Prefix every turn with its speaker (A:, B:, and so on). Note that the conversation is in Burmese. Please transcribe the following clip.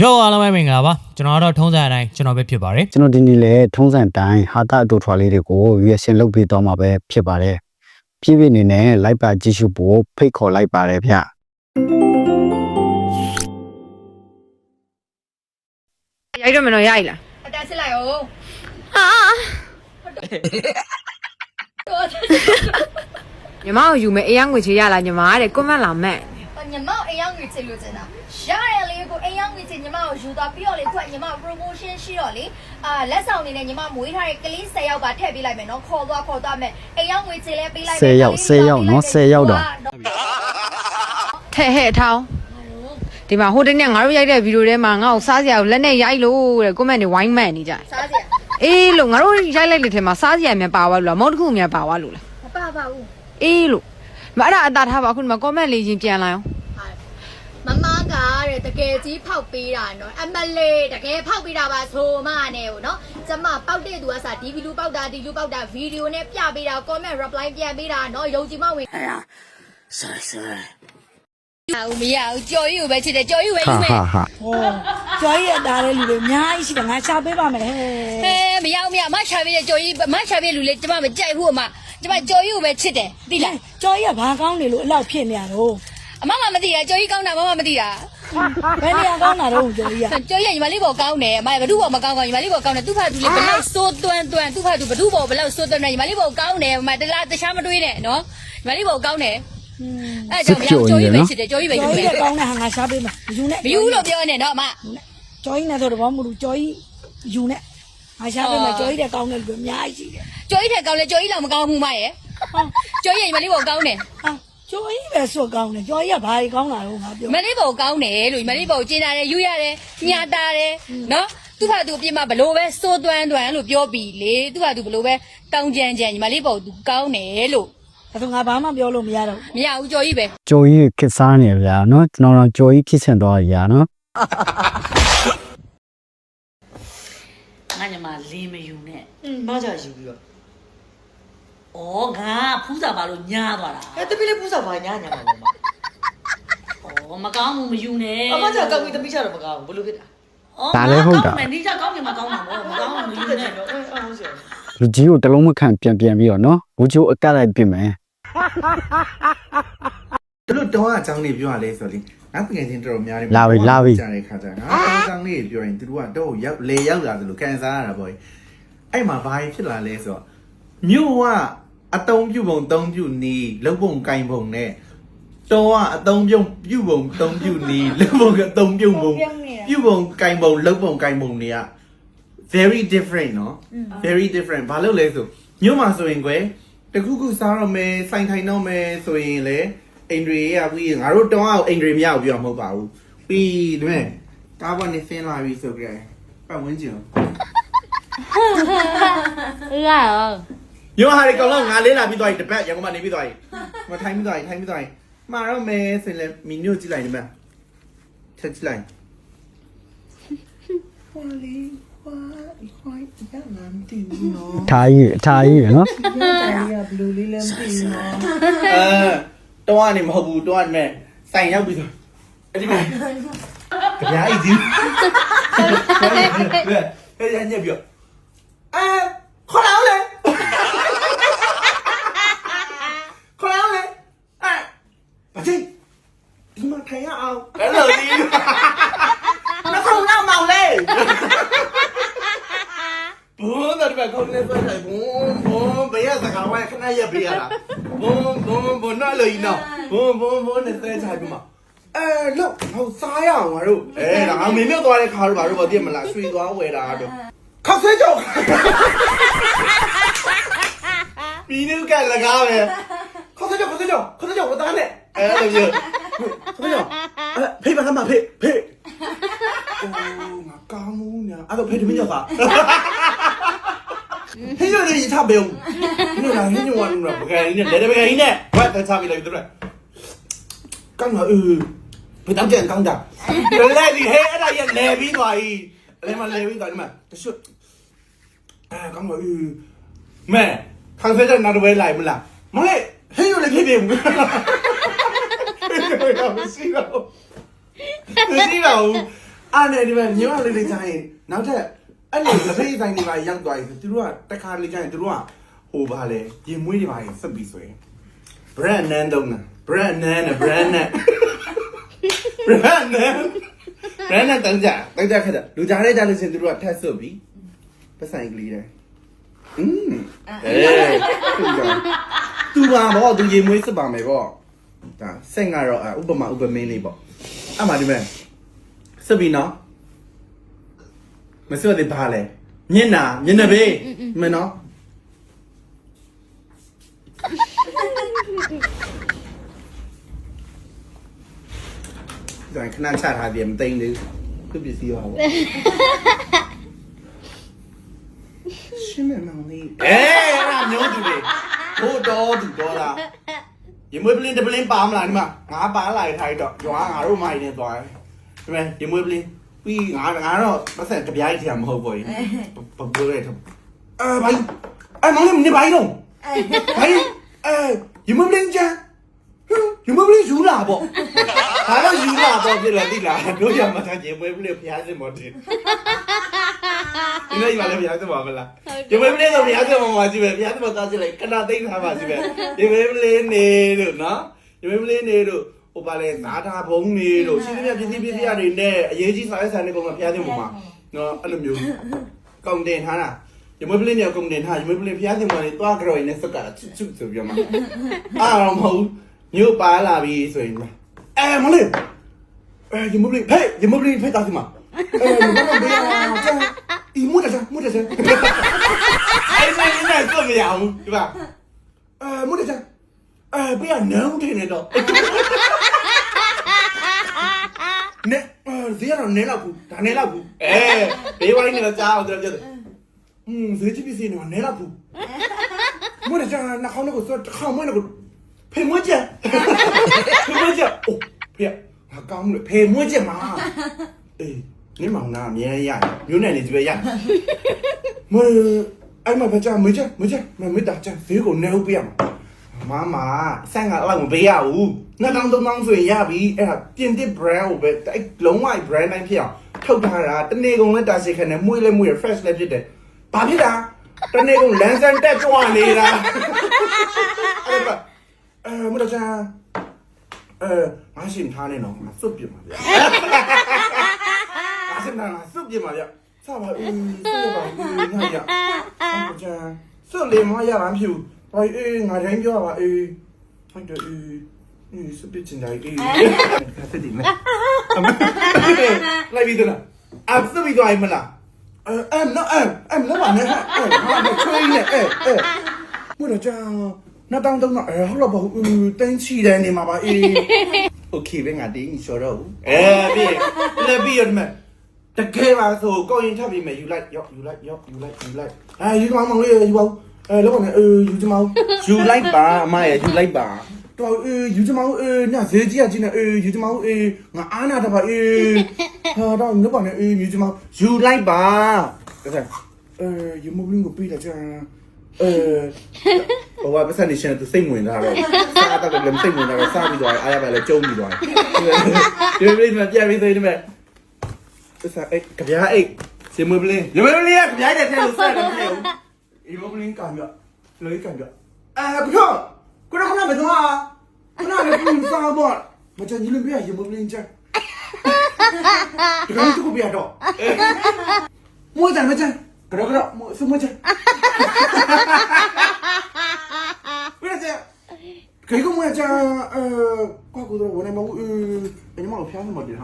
A: ရောအားလုံးပဲမင်္ဂလာပါကျွန်တော်ကတော့ထုံးစံအတိုင်းကျွန်တော်ပဲဖြစ်ပါတယ်
B: ကျွန်တော်ဒီနေ့လဲထုံးစံတိုင်းဟာတာအတူထွာလေးတွေကို reaction လုပ်ပေးတော့မှာပဲဖြစ်ပါတယ်ပြည့်ပြည့်နေနဲ့ like ပါကြည့်ရှုဖို့ဖိတ်ခေါ်လိုက်ပါတယ်ဗျ
C: ရိုက်တော့မလို့ရိုက်လား
D: အတက်စစ်လိုက်အောင်
C: ညီမကိုယူမယ်အေးရငွေချေရလားညီမတဲ့ကွန်မန့်လာမဲ့
D: ညီမအိမ်ရောက်ငွေချေလို့ကျင်တာရတယ်လေကိုအိမ်ရောက်ငွေချေညီမကိုယူသွားပြီးတော့လေခုကညီမ promotion ရှိတော့လေအာလက်ဆောင်နေနဲ့ညီမမွေးထားတဲ့ကလေး10ယောက်ပါထည့်ပေးလိုက်မယ်နော်ခေါ်သွားခေါ်သွားမယ်အိမ်ရောက်ငွေချေလဲပေးလိုက်မယ်
B: 10ယောက်10ယောက်နော်10ယောက်တော့
C: ထဲဟဲ့ထောင်းဒီမှာဟိုတနေ့ငါတို့ရိုက်တဲ့ဗီဒီယိုထဲမှာငါ့ကိုစားစရာကိုလက်နဲ့ရိုက်လို့တဲ့ကွန်မန့်တွေဝိုင်းမန့်နေကြတယ်
D: စားစရာ
C: အေးလို့ငါတို့ရိုက်လိုက်တဲ့ထဲမှာစားစရာများပါသွားလို့လားမဟုတ်တစ်ခုများပါသွားလို့လား
D: မပါပါဘူး
C: အေးလို့မအဲ့ဒါအတာထားပါခုဒီမှာကွန်မန့်လေးချင်းပြန်လာအောင်
D: မမကတဲ့တကယ်ကြီးဖောက်ပေးတာနော်အမလေးတကယ်ဖောက်ပေးတာပါဆိုမနဲ့ဟိုနော်ကျမပေါက်တဲ့သူကစားဒီဗီလူပေါက်တာဒီလူပေါက်တာဗီဒီယိုနဲ့ပြပေးတာ comment reply ပြန်ပေးတာနော်ယုံကြည်မဝင်အဲ့ဒါဆိုင်ဆိုင်အောင်မရဘူးကြော်ရီကိုပဲချစ်တယ်ကြော်ရီကိုပဲ
B: ဟာ
D: ယူမယ်
B: ဟာဟာ
E: ဟောကျော်ရည်တားတဲ့လူတွေအများကြီးရှိတယ်ငါရှာပေးပါမယ်ဟဲ့
D: ဟဲ မရဘူးမရအမချာပေးတဲ့ကြော်ရီအမချာပေးလူလေကျမမကြိုက်ဘူးအမကျမကြော်ရီကိုပဲချစ်တယ်သိလား
E: ကျော်ရည်ကဘာကောင်းနေလို့အလောက်ဖြစ်နေရတော့
D: အမကမသိတာကြော်ရီကောင်းတာမမမသိတာ
E: ဘယ်နေရာကောင်းတာတော့ကျော်ရည်က
D: ကြော်ရီကညီမလေးပေါ်ကောင်းတယ်အမဘဒုပေါ်မကောင်းကောင်းညီမလေးပေါ်ကောင်းတယ်သူ့ဖာသူလေးဘလောက်စိုးသွန်းသွန်းသူ့ဖာသူဘဒုပေါ်ဘလောက်စိုးသွန်းနေညီမလေးပေါ်ကောင်းတယ်အမတလားတခြားမတွေးနဲ့နော်ညီမလေးပေါ်ကောင်းတယ်အဲ့ကြောင့်မရကြော်ရီပဲချစ်တယ်ကြော်ရီပဲယူ
E: ကျော်
D: မယ်
E: ရည်ကကောင်းတဲ့ဟာငါရှာပေးမယ်ယူနဲ့
D: မယူလို့ပြောနေတော့အမ
E: ကျော်ရည်နဲ့ဆိုတော့ဘာမှမလို့ကျော်ရည်ယူနဲ့ ငါရှာပေးမယ်ကျော်ရည်တဲ့ကောင်းတဲ့လူတွေအများကြီးရှိတယ်
D: ကြော်ရီထက်ကောင်းလဲကြော်ရီလောက်မကောင်းဘူးမရဲ့ကြော်ရီညီမလေးပေါ်ကောင်းတယ်
E: ဟာကျော်ရည်ပဲဆိုကောင်းတယ်ကျော်ရည်ကဘာကြီးကောင်းတာတော့ငါပြော
D: မလေးပေါ်ကောင်းတယ်လို့မလေးပေါ်ကျင်းတာတယ်ယူရတယ်ညတာတယ်နော်သူ့ဟာသူအပြစ်မှာဘလို့ပဲစိုးသွန်းသွန်းလို့ပြောပြီးလေသူ့ဟာသူဘလို့ပဲတောင်းကြမ်းကြမ်းညီမလေးပေါ်သူကောင်းတယ်လို့
E: ဒါဆိုငါဘာမှပြောလို့မရတော့
D: မရဘူးကြော်ကြီးပဲ
B: ကြော်ကြီးခစ်စားနေဗျာနော်ကျွန်တော်တော့ကြော်ကြီးခစ်ဆင်သွားရနော်
F: ငါညမလင်းမယူနဲ့ဘာကြောင့်ယူပြီးတော့ဩငါဖူးစာပါလို့ညားသွားတာ
G: အဲတပီးလေးပူးစားပါညာညာပါလို့မ
F: ဩမကောင်းဘူးမယူနဲ့
G: အမကြောက်ကောက်ပြီးတပီးချတော့မကောင်းဘူးဘလို့ဖြစ်တာ
F: ဩမယ်ဒီကြောင့်ကောင်းနေမှာကောင်းတာပေါ့မကောင်းဘူးမယူနဲ့
G: တော့အဲဟုတ်စီ
B: လူကြီးကိုတလုံးမခံပြန်ပြန်ပြီးတော့နော်ဘူချိုအကတ်လိုက်ပြင်မယ်
H: သူတို့တောင်းအကြောင်းလေးပြောရလဲဆိုတော့လေ ငါတကယ်ချင်းတော်တော်များတယ်ကြားတဲ့ခါကျငါအကြောင်းလေးပြောရင်သူတို့ကတော့ရောက်လေရောက်လာသလိုကန်စားရတာပေါ့အဲ့မှာဘာဖြစ်လာလဲဆိုတော့မြို့ကအတုံးပြုတ်ပုံတုံးပြုတ်နီးလုံပုံကင်ပုံနဲ့တောကအတုံးပြုတ်ပြုတ်ပုံတုံးပြုတ်နီးလုံပုံကအတုံးပြုတ်ပုံပြုတ်ပုံကင်ပုံလုံပုံကင်ပုံတွေက very different เนาะ very different ဘာလို့လဲဆိုမြို့မှာဆိုရင်ကွယ်တခုခုစားရမယ်စိုင်ထိုင်တော့မယ်ဆိုရင်လေ အိန္ဒြေရပြီးငါတို့တောင်းအောင်အိန္ဒြေမရဘူးပြောမှာမဟုတ်ပါဘူးပြီးဒီမဲ့ကားပေါ်နေဆင်းလာပြီဆိုကြတယ်ပတ်ဝန်းကျင်ရောဟာဒီကောင်လုံးငါလေးလာပြီးသွားပြီတပတ်ရန်ကုန်မှာနေပြီးသွားပြီမထိုင်ပြီးသွားပြီထိုင်ပြီးသွားပြီမှာတော့မယ်ဆိုရင်လေမီနူကြည့်လိုက်ဒီမဲ့ချက်ကြည့်လိုက်ဟောလီဟွာဟွာရလမ်းတီနော်
B: ထားကြီးထားကြီးနော်
G: ရဘလူးလေးလည်းမသိဘူးနော်
H: အဲ တော့ကနေမဟုတ်ဘူးတော့နဲ့စိုင်ရောက်ပြီဆိုအဲ့ဒီမှာကြိုင်ဒီဘယ်ရညက်ပြောအဲခေါ်လာလေခေါ်လာလေအဲဘာကြီးဒီမှာထိုင်ရအောင်ဘယ်လိုဒီမခေါ်လာမောင်လေ ဘုန်းတော်ကခေါင်းနဲ့ဆွဲတယ်ဘုန်းဘုန်းဘယ်ရစကားဝဲခဏရက်ပေးရတာဘုန်းဘုန်းဘုန်းနော်လို့နော်ဘုန်းဘုန်းဘုန်းနဲ့ဆွဲချပြီးမှာအဲလို့ဟောစားရအောင်ငါတို့အဲဒါငါမင်းမြုပ်သွားတဲ့ခါတို့ဘာလို့မသိမလားရွှေသွားဝယ်တာတော့ခောက်ဆွဲကြောက်မီနူကလကားပဲခောက်ဆွဲကြောက်ခောက်ဆွဲကြောက်ခောက်ဆွဲကြောက်ဝတ်သားနဲ့ 해줘야 이 사배우 이거 나 해줘 하는 거야 뭐가 이네 내려 배가 이네 왜 대차비 나 이들어 깡나 으 부담제 안 깡다 원래 이 해라 이 내비 와이 내만 내비 와 이만 대쇼 아 깡나 으매 강세자 나도 왜 라이 몰라 뭐래 해줘야 해배우မရှိတော့ဘူးမရှိတော့ဘူးအားနဲ့ဒီမှာညီမလေးလေးချင်နောက်ထပ် အဲ့လိုလက်ဖေးဆိုင်တွေပါရောက်သွားပြီသူတို့ကတခါလေးကြရင်သူတို့ကဟိုပါလေရင်မွေးတွေပါရင်ဆက်ပြီးဆိုရင် brand name တော့နာ brand name နဲ့ brand name brand name brand name တောင်းကြတောင်းကြခက်တာလူကြားတဲ့ကြလို့ရှင်သူတို့ကထက်ဆွတ်ပြီးပတ်ဆိုင်ကလေးတယ်อืมเอ้သူပါဗောသူရေမွေးစစ်ပါမယ်ဗောဒါဆက်ကတော့ဥပမာဥပမင်းလေးဗောအမှဒီမဲ့စစ်ပြီးနော် မစစ်တဲ့ဘာလဲမျက်နာမျက်နှာဘေးမနော်ဒါခဏချထားတယ်မသိမ့်သေးဘူးသူပစ္စည်းရောပေါ့ရှင်းမမောင်လေးအေးအဲ့ဒါမျိုးသူလေဟိုတော့သူတော့လားရေမွေးပလင်းတပလင်းပါမလားဒီမှာငါပါလာထိုက်တော့ရွာငါတို့မိုင်းနေသွားတယ်ဒီမဲ့ရေမွေးပလင်း ပြီးငါငါတော့ပတ်စံကြပြားကြီးထမဟုတ်ဘူးဘဘရဲထအဲဘိုင်းအဲမောင်လေးနေဘိုင်းတော့ဘိုင်းအဲရေမွေးပလင်းချမ်းရေမွေးပလင်းယူလာပေါ့ဒါတော့ယူလာတော့ပြလာတိလားတို့ရမှာချင်းပွဲပလေးဖျားစင်မတင်ဒီနေ့ပါလေဖျားစင်ပါမလားဒီပွဲပလေးတော့ဖျားစင်မပါကြည့်ပဲဖျားစင်မသားကြည့်လိုက်ကနာသိမ့်ထားပါကြည့်ပဲဒီပွဲပလေးနေလို့နော်ဒီပွဲပလေးနေလို့ ဟိုပါလေသာတာဘုံနေလို့ရှိသမျှပစ္စည်းပစ္စည်းအတွေနဲ့အရေးကြီးစာရွက်စာတမ်းတွေကဖျားသိမ်းပုံမှာနော်အဲ့လိုမျိုးကုံတင်ထားတာရမွေးပလင်းเนี่ยကုံတင်ထားရမွေးပလင်းဖျားသိမ်းပုံတွေတွားကြော်ရင်းနဲ့စက်ကချွတ်ချွတ်ဆိုပြီးတော့မှအားတော့မဟုတ်မြို့ပါလာပြီဆိုရင်အဲမလေးအဲရမွေးပလင်းဖေးရမွေးပလင်းဖေးတာဒီမှာအဲမမဘေးအောင်ဒီမွတ်တယ်မွတ်တယ်အဲ့ဆိုင်နေတော့မရဘူးဒီပါအဲမွတ်တယ်အဲဘေးကနုံးတင်နေတော့ နဲ့ဈေးကတော့နဲလောက်ဘူးဒါနဲလောက်ဘူးအဲဘေးဝိုင်းနေတာကြားအောင်သူကပြောတယ်อืมဈေးကြီးပစ္စည်းတော့နဲလောက်ဘူးမွေးတဲ့နှာခေါင်းကိုသွားတစ်ခါမွေးလို့ဖေမွေးချက်ဖေမွေးချက်အိုးဖေငါကောင်းလို့ဖေမွေးချက်မှာအေးနင်းမောင်နာအမြဲရရမျိုးနဲ့နေကြွေရမွေးအဲ့မှာဖကြမွေးချက်မွေးချက်မမေတ္တာချက်ဈေးကိုနဲဟုတ်ပြရမှာ မမဆန်ကအလောက်မပေးရဘူးနှစ်တောင်းသုံးတောင်းဆိုရင်ရပြီအဲ့ဒါပြင်တစ် brand ကိုပဲအဲ့လုံးဝ brand တိုင်းဖြစ်အောင်ထုတ်ထားတာတနေ့ကုန်လဲတာစီခနဲ့မွေးလဲမွေးရ fresh လဲဖြစ်တယ်ဘာဖြစ်တာတနေ့ကုန်လန်ဆန်တက်ကြွနေတာအဲ့ဒါအဲမတော်ချာအဲငါရှင်ထားနေတော့ငါစွတ်ပြမှာဗျာငါရှင်ထားငါစွတ်ပြမှာဗျာစပါဦးစွတ်ရပါဦးငါရဟုတ်ကြစွတ်လေမရပါဖြူဘာ အေးငါတိုင်းပြောပါအေးဟုတ်တယ်အေးအေးစွတ်ပြချင်တယ်အေးခါစတိမဲလိုက်ပြီးတော့အပ်စွတ်ပြီးတော့အိမ်မလားအဲအမ်နော်အမ်အမ်လောက်ပါနဲ့အဲဟာမချွေးနဲ့အဲအဲမလို့ကြာနှစ်တောင်းတောင်းတော့အဲဟုတ်တော့ဘာတင်းချီတယ်နေမှာပါအေး โอเคပဲငါတင်းချော်တော့ဘူးအဲပြီးလက်ပြီးရမယ်တကယ်ပါဆိုကောင်းရင်ထပ်ပြီးမယ်ယူလိုက်ရော့ယူလိုက်ရော့ယူလိုက်ယူလိုက်အဲယူကောင်းမောင်လေးယူပါဦး အဲလောက်ပါနဲ့အဲယူချင်မအောင်ယူလိုက်ပါအမရဲ့ယူလိုက်ပါတော့အေးယူချင်မအောင်အေးညဈေးကြီးကကြီးနေအေးယူချင်မအောင်အေးငါအားနာတပါအေးဟာတော့လောက်ပါနဲ့အေးယူချင်မအောင်ယူလိုက်ပါကဲအဲယူမဘလင်းကိုပြေးလိုက်ချင်အဲဟိုကပတ်စံနေရှင်သူစိတ်ဝင်တာတော့စားတော့လည်းစိတ်ဝင်တာတော့စားပြီးတော့အားရပါလေကျုံပြီးတော့ဒီလိုလေးမှပြပြီးသေးတယ်မဲ့ပတ်စံအဲ့ကြပြားအဲ့ရှင်မဘလင်းရမဘလင်းကကြပြားတဲ့ထဲကိုစားတယ်မဟုတ်ဘူး ဒီမဘလင်းကံပြလွေးကံပြအာပြောကိုရခဏမသွားခဏလည်းပြင်စားတော့မချင်ကြီးလို့ပြရမဘလင်းချက်ဒီကောင်ကိုပြတော့မွေးတယ်မချင်ကရကရမွေးစမချင် Grazie. Che come già eh qua cosa vuole ma eh veniamo a piano ma di